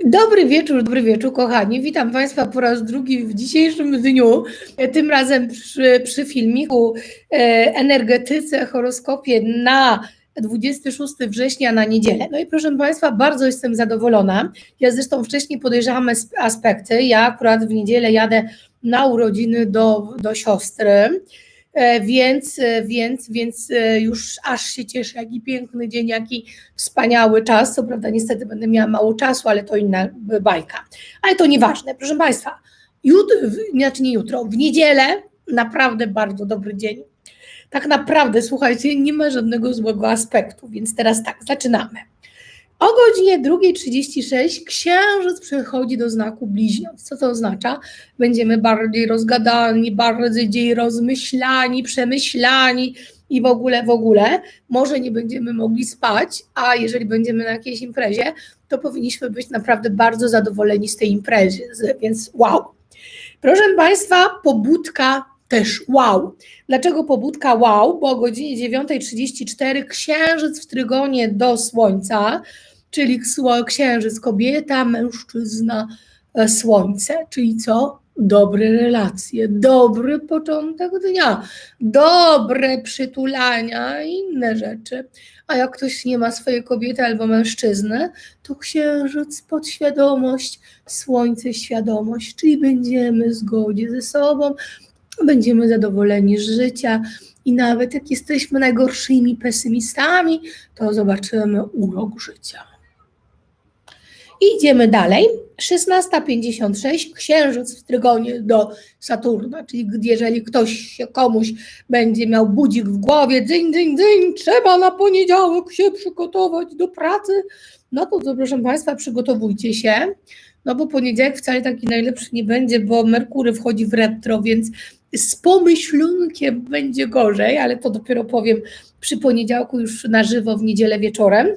Dobry wieczór, dobry wieczór, kochani. Witam Państwa po raz drugi w dzisiejszym dniu, tym razem przy, przy filmiku e, energetyce, horoskopie na 26 września na niedzielę. No i proszę Państwa, bardzo jestem zadowolona. Ja zresztą wcześniej podejrzewam aspekty. Ja akurat w niedzielę jadę na urodziny do, do siostry. E, więc, e, więc, więc e, już aż się cieszę, jaki piękny dzień, jaki wspaniały czas. Co prawda, niestety będę miała mało czasu, ale to inna bajka. Ale to nieważne. Proszę Państwa, jutro, znaczy nie jutro, w niedzielę naprawdę bardzo dobry dzień. Tak naprawdę, słuchajcie, nie ma żadnego złego aspektu, więc teraz tak, zaczynamy. O godzinie 2.36 księżyc przechodzi do znaku bliźniąt. Co to oznacza? Będziemy bardziej rozgadani, bardziej rozmyślani, przemyślani i w ogóle, w ogóle. Może nie będziemy mogli spać, a jeżeli będziemy na jakiejś imprezie, to powinniśmy być naprawdę bardzo zadowoleni z tej imprezy, więc wow. Proszę Państwa, pobudka też wow. Dlaczego pobudka wow? Bo o godzinie 9.34 księżyc w trygonie do Słońca czyli księżyc kobieta, mężczyzna, e, słońce, czyli co? Dobre relacje, dobry początek dnia, dobre przytulania i inne rzeczy. A jak ktoś nie ma swojej kobiety albo mężczyzny, to księżyc, podświadomość, słońce, świadomość, czyli będziemy w zgodzie ze sobą, będziemy zadowoleni z życia i nawet jak jesteśmy najgorszymi pesymistami, to zobaczymy urok życia. Idziemy dalej. 16.56, księżyc w trygonie do Saturna, czyli jeżeli ktoś komuś będzie miał budzik w głowie, dzyń, dzyń, dzyń, trzeba na poniedziałek się przygotować do pracy, no to, to proszę Państwa, przygotowujcie się, no bo poniedziałek wcale taki najlepszy nie będzie, bo Merkury wchodzi w retro, więc z pomyślunkiem będzie gorzej, ale to dopiero powiem przy poniedziałku już na żywo w niedzielę wieczorem.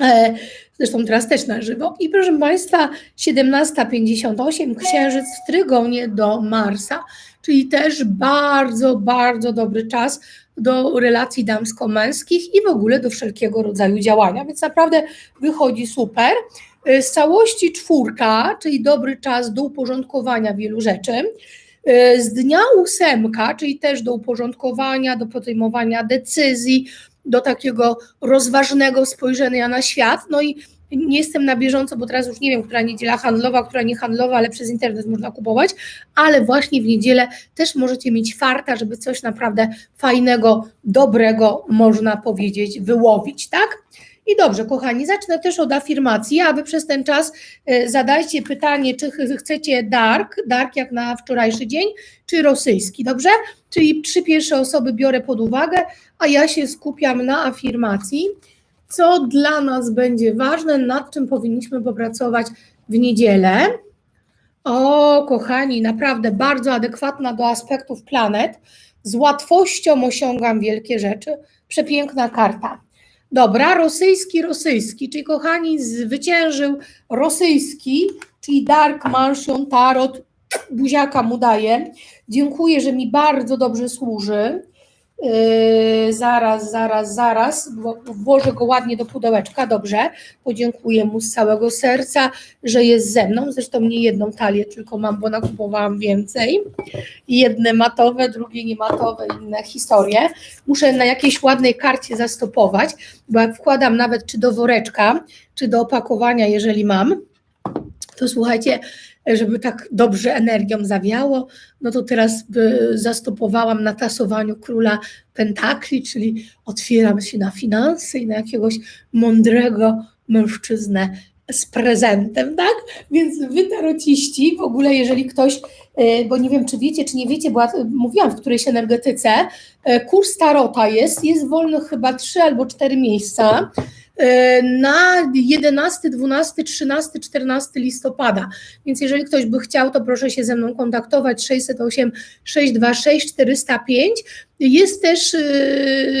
E, zresztą teraz też na żywo. I proszę Państwa, 17.58, księżyc w trygonie do Marsa, czyli też bardzo, bardzo dobry czas do relacji damsko-męskich i w ogóle do wszelkiego rodzaju działania, więc naprawdę wychodzi super. E, z całości czwórka, czyli dobry czas do uporządkowania wielu rzeczy. E, z dnia ósemka, czyli też do uporządkowania, do podejmowania decyzji, do takiego rozważnego spojrzenia na świat. No i nie jestem na bieżąco, bo teraz już nie wiem, która niedziela handlowa, która nie handlowa, ale przez internet można kupować, ale właśnie w niedzielę też możecie mieć farta, żeby coś naprawdę fajnego, dobrego, można powiedzieć, wyłowić, tak? I dobrze, kochani, zacznę też od afirmacji, a wy przez ten czas e, zadajcie pytanie, czy chcecie dark, dark jak na wczorajszy dzień, czy rosyjski, dobrze? Czyli trzy pierwsze osoby biorę pod uwagę, a ja się skupiam na afirmacji, co dla nas będzie ważne, nad czym powinniśmy popracować w niedzielę. O, kochani, naprawdę bardzo adekwatna do aspektów planet. Z łatwością osiągam wielkie rzeczy. Przepiękna karta. Dobra, rosyjski, rosyjski, czyli kochani, zwyciężył rosyjski, czyli Dark Mansion Tarot, buziaka mu daje. Dziękuję, że mi bardzo dobrze służy. Yy, zaraz, zaraz, zaraz, włożę go ładnie do pudełeczka, dobrze, podziękuję mu z całego serca, że jest ze mną, zresztą nie jedną talię tylko mam, bo nakupowałam więcej, jedne matowe, drugie niematowe, inne historie, muszę na jakiejś ładnej karcie zastopować, bo jak wkładam nawet czy do woreczka, czy do opakowania, jeżeli mam, to słuchajcie, żeby tak dobrze energią zawiało, no to teraz zastopowałam na tasowaniu króla pentakli, czyli otwieram się na finanse i na jakiegoś mądrego mężczyznę z prezentem, tak? Więc wy tarociści, w ogóle jeżeli ktoś, e, bo nie wiem czy wiecie, czy nie wiecie, bo ja mówiłam w którejś energetyce, kurs tarota jest, jest wolny chyba trzy albo cztery miejsca, na 11, 12, 13, 14 listopada. Więc jeżeli ktoś by chciał, to proszę się ze mną kontaktować 608 626 405. Jest też e,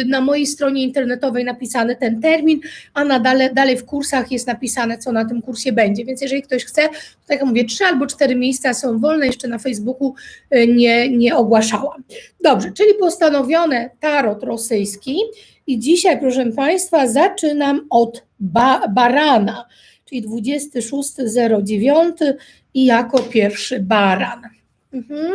na mojej stronie internetowej napisany ten termin, a na dale, dalej w kursach jest napisane, co na tym kursie będzie. Więc jeżeli ktoś chce, to tak jak mówię, trzy albo cztery miejsca są wolne, jeszcze na Facebooku e, nie, nie ogłaszałam. Dobrze, czyli postanowione tarot rosyjski. I dzisiaj, proszę Państwa, zaczynam od ba barana, czyli 26.09 i jako pierwszy baran. Mhm.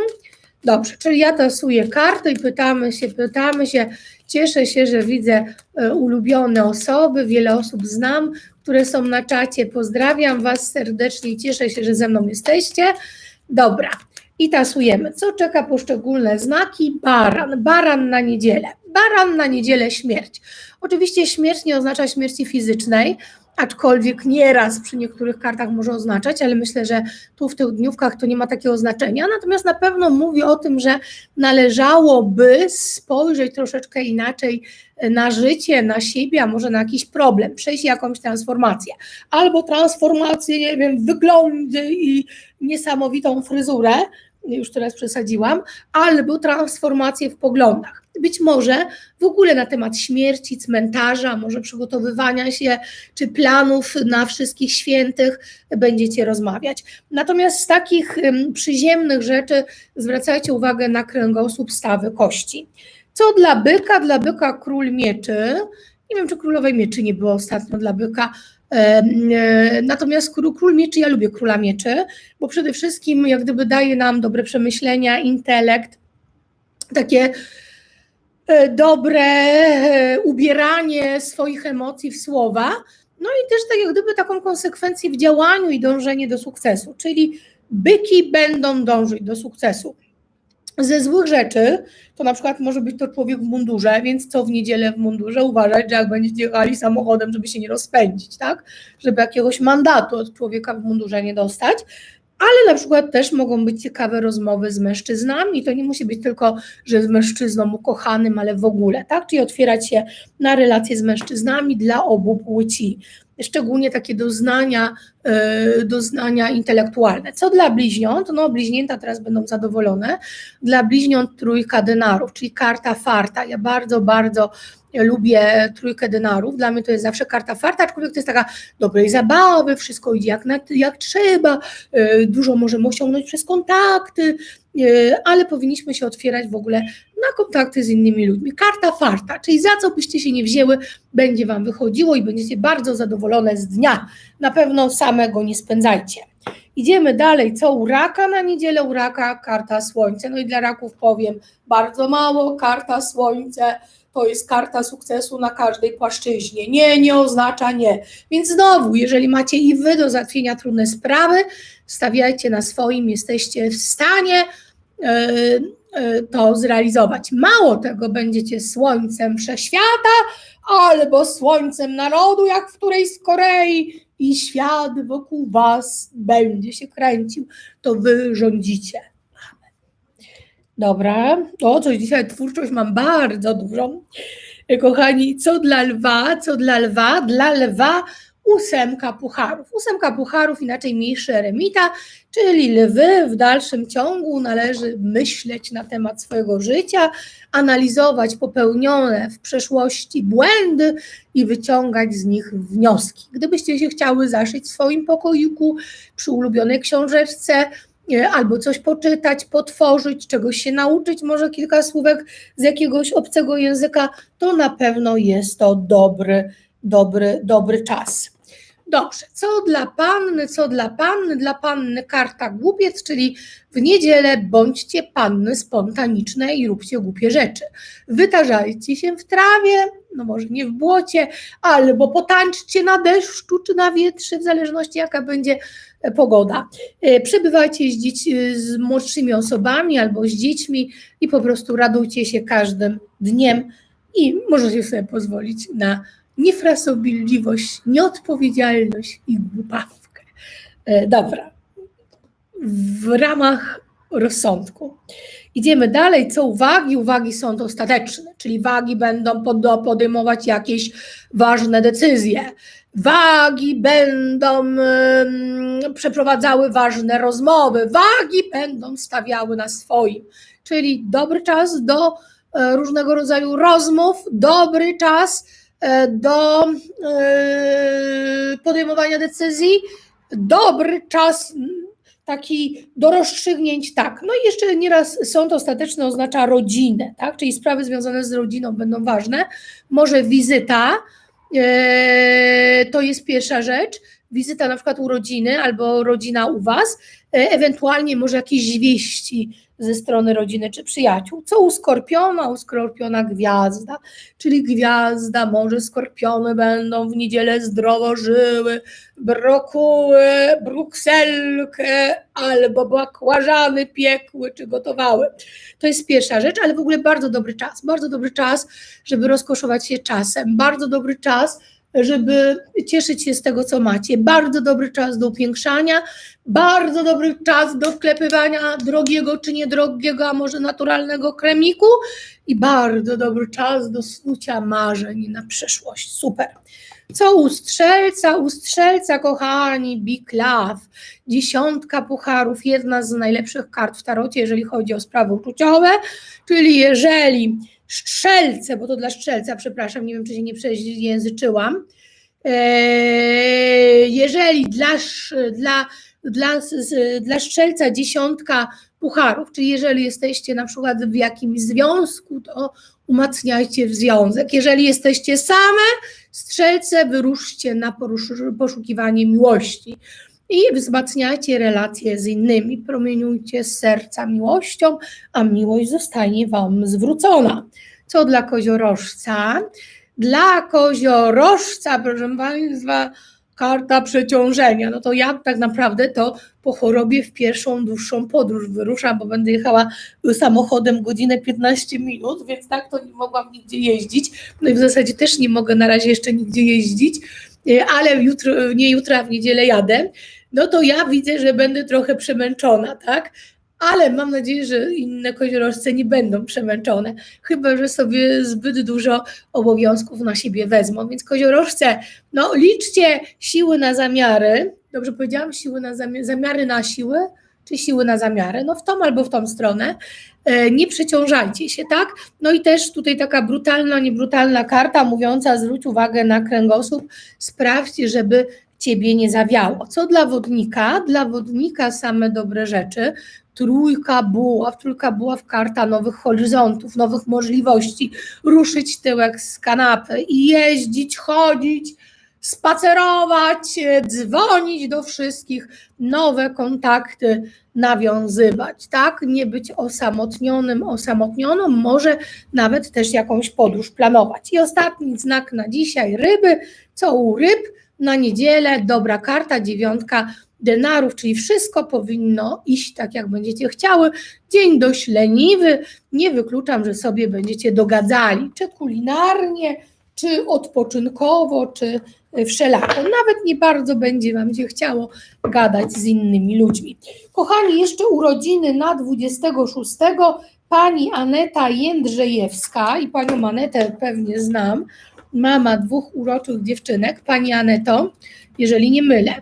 Dobrze, czyli ja tasuję kartę i pytamy się, pytamy się. Cieszę się, że widzę e, ulubione osoby, wiele osób znam, które są na czacie. Pozdrawiam Was serdecznie cieszę się, że ze mną jesteście. Dobra, i tasujemy. Co czeka poszczególne znaki? Baran. Baran na niedzielę. Baran na niedzielę śmierć. Oczywiście śmierć nie oznacza śmierci fizycznej, aczkolwiek nieraz przy niektórych kartach może oznaczać, ale myślę, że tu w tych dniówkach to nie ma takiego znaczenia. Natomiast na pewno mówi o tym, że należałoby spojrzeć troszeczkę inaczej na życie, na siebie, a może na jakiś problem, przejść jakąś transformację. Albo transformację, nie wiem, wyglądy i niesamowitą fryzurę, już teraz przesadziłam, albo transformację w poglądach. Być może w ogóle na temat śmierci, cmentarza, może przygotowywania się, czy planów na wszystkich świętych będziecie rozmawiać. Natomiast z takich przyziemnych rzeczy zwracajcie uwagę na kręgosłup, stawy, kości. Co dla byka? Dla byka król mieczy. Nie wiem, czy królowej mieczy nie było ostatnio dla byka, E, natomiast król, mieczy, ja lubię króla mieczy, bo przede wszystkim jak gdyby daje nam dobre przemyślenia, intelekt, takie e, dobre e, ubieranie swoich emocji w słowa, no i też tak jak gdyby taką konsekwencję w działaniu i dążenie do sukcesu, czyli byki będą dążyć do sukcesu. Ze złych rzeczy to na przykład może być to człowiek w mundurze, więc co w niedzielę w mundurze uważać, że jak będziecie jechali samochodem, żeby się nie rozpędzić, tak? Żeby jakiegoś mandatu od człowieka w mundurze nie dostać. Ale na przykład też mogą być ciekawe rozmowy z mężczyznami. To nie musi być tylko, że z mężczyzną ukochanym, ale w ogóle, tak? Czyli otwierać się na relacje z mężczyznami dla obu płci szczególnie takie doznania, e, doznania intelektualne. Co dla bliźniąt? No bliźnięta teraz będą zadowolone. Dla bliźniąt trójka denarów, czyli karta farta. Ja bardzo, bardzo lubię trójkę denarów. Dla mnie to jest zawsze karta farta, aczkolwiek to jest taka dobrej zabawy, wszystko idzie jak, jak trzeba, e, dużo możemy osiągnąć przez kontakty, e, ale powinniśmy się otwierać w ogóle na kontakty z innymi ludźmi. Karta farta, czyli za co byście się nie wzięły, będzie Wam wychodziło i będziecie bardzo zadowolone z dnia. Na pewno samego nie spędzajcie. Idziemy dalej. Co u raka na niedzielę? U raka karta słońce. No i dla raków powiem bardzo mało. Karta słońce to jest karta sukcesu na każdej płaszczyźnie. Nie, nie oznacza nie. Więc znowu, jeżeli macie i wy do załatwienia trudne sprawy, stawiajcie na swoim, jesteście w stanie to zrealizować. Mało tego, będziecie słońcem wszechświata albo słońcem narodu, jak w którejś z Korei, i świat wokół was będzie się kręcił. To wy rządzicie. Dobra, o coś dzisiaj twórczość mam bardzo dużą. Kochani, co dla lwa, co dla lwa? Dla lwa ósemka pucharów. Ósemka pucharów, inaczej mniejszy eremita, czyli lwy w dalszym ciągu należy myśleć na temat swojego życia, analizować popełnione w przeszłości błędy i wyciągać z nich wnioski. Gdybyście się chciały zaszyć w swoim pokoiku przy ulubionej książeczce, albo coś poczytać, potworzyć, czegoś się nauczyć, może kilka słówek z jakiegoś obcego języka, to na pewno jest to dobry, dobry, dobry czas. Dobrze, co dla panny, co dla panny? Dla panny karta głupiec, czyli w niedzielę bądźcie panny spontaniczne i róbcie głupie rzeczy. Wytarzajcie się w trawie, no może nie w błocie, albo potańczcie na deszczu czy na wietrze, w zależności jaka będzie e, pogoda. E, przebywajcie z, dzieci, z młodszymi osobami albo z dziećmi i po prostu radujcie się każdym dniem i możecie sobie pozwolić na niefrasobliwość, nieodpowiedzialność i głupawkę. E, dobra, w ramach rozsądku. Idziemy dalej. Co uwagi? Uwagi są dostateczne, czyli wagi będą podejmować jakieś ważne decyzje. Wagi będą przeprowadzały ważne rozmowy, wagi będą stawiały na swoim, czyli dobry czas do e, różnego rodzaju rozmów, dobry czas do e, podejmowania decyzji, dobry czas taki do rozstrzygnięć, tak. No i jeszcze nieraz sąd ostateczny oznacza rodzinę, tak, czyli sprawy związane z rodziną będą ważne. Może wizyta, e, to jest pierwsza rzecz. Wizyta na przykład urodziny albo rodzina u Was, e, ewentualnie może jakieś wieści ze strony rodziny czy przyjaciół. Co u skorpiona? U skorpiona gwiazda, czyli gwiazda, może skorpiony będą w niedzielę zdrowo żyły, brokuły, brukselkę albo bakłażany piekły czy gotowały. To jest pierwsza rzecz, ale w ogóle bardzo dobry czas, bardzo dobry czas, żeby rozkoszować się czasem, bardzo dobry czas, żeby cieszyć się z tego, co macie. Bardzo dobry czas do upiększania, bardzo dobry czas do wklepywania drogiego czy niedrogiego, a może naturalnego kremiku i bardzo dobry czas do snucia marzeń na przyszłość. Super. Co u strzelca? U strzelca, kochani, Big Love. Dziesiątka pucharów, jedna z najlepszych kart w tarocie, jeżeli chodzi o sprawy uczuciowe, czyli jeżeli strzelce, bo to dla strzelca, przepraszam, nie wiem, czy się nie przejęzyczyłam, eee, jeżeli dla, dla, dla, dla strzelca dziesiątka pucharów, czyli jeżeli jesteście na przykład w jakimś związku, to umacniajcie w związek. Jeżeli jesteście same, strzelce, wyruszcie na poszukiwanie miłości i wzmacniajcie relacje z innymi, promieniujcie z serca miłością, a miłość zostanie Wam zwrócona. Co dla koziorożca? Dla koziorożca, proszę Państwa, karta przeciążenia. No to ja tak naprawdę to po chorobie w pierwszą dłuższą podróż wyruszam, bo będę jechała samochodem godzinę 15 minut, więc tak to nie mogłam nigdzie jeździć. No i w zasadzie też nie mogę na razie jeszcze nigdzie jeździć, e, ale jutro, nie jutro, a w niedzielę jadę. No to ja widzę, że będę trochę przemęczona, tak? ale mam nadzieję, że inne koziorożce nie będą przemęczone, chyba że sobie zbyt dużo obowiązków na siebie wezmą. Więc koziorożce, no liczcie siły na zamiary. Dobrze powiedziałam, siły na zamiary, zamiary na siły, czy siły na zamiary, no w tą albo w tą stronę. E, nie przeciążajcie się, tak? No i też tutaj taka brutalna, niebrutalna karta mówiąca, zwróć uwagę na kręgosłup, sprawdźcie, żeby ciebie nie zawiało. Co dla wodnika? Dla wodnika same dobre rzeczy, trójka buław, trójka buław karta nowych horyzontów, nowych możliwości, ruszyć tyłek z kanapy i jeździć, chodzić, spacerować, dzwonić do wszystkich, nowe kontakty nawiązywać, tak? Nie być osamotnionym, osamotnioną, może nawet też jakąś podróż planować. I ostatni znak na dzisiaj, ryby, co u ryb, na niedzielę, dobra karta, dziewiątka, denarów, czyli wszystko powinno iść tak, jak będziecie chciały. Dzień dość leniwy, nie wykluczam, że sobie będziecie dogadzali, czy kulinarnie, czy odpoczynkowo, czy wszelako. Nawet nie bardzo będzie Wam się chciało gadać z innymi ludźmi. Kochani, jeszcze urodziny na 26. Pani Aneta Jędrzejewska i panią Anetę pewnie znam, mama dwóch uroczych dziewczynek, pani Aneto, jeżeli nie mylę.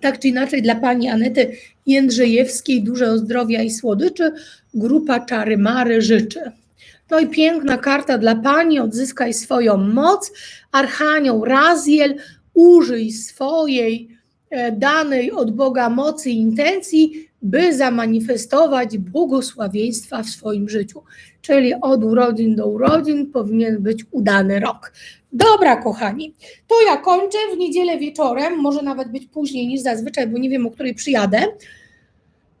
Tak czy inaczej dla pani Anety Jędrzejewskiej dużo zdrowia i słodyczy, grupa Czary Mary życzy. No i piękna karta dla pani, odzyskaj swoją moc, Archanioł Raziel, użyj swojej e, danej od Boga mocy i intencji, by zamanifestować błogosławieństwa w swoim życiu. Czyli od urodzin do urodzin powinien być udany rok. Dobra, kochani, to ja kończę w niedzielę wieczorem, może nawet być później niż zazwyczaj, bo nie wiem, o której przyjadę.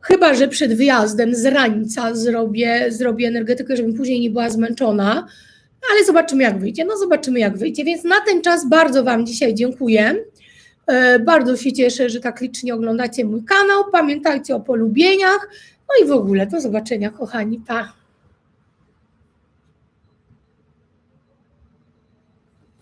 Chyba, że przed wyjazdem z rańca zrobię, zrobię energetykę, żebym później nie była zmęczona, ale zobaczymy, jak wyjdzie. No, zobaczymy, jak wyjdzie. Więc na ten czas bardzo Wam dzisiaj dziękuję. E, bardzo się cieszę, że tak licznie oglądacie mój kanał. Pamiętajcie o polubieniach. No i w ogóle do zobaczenia, kochani. Pa.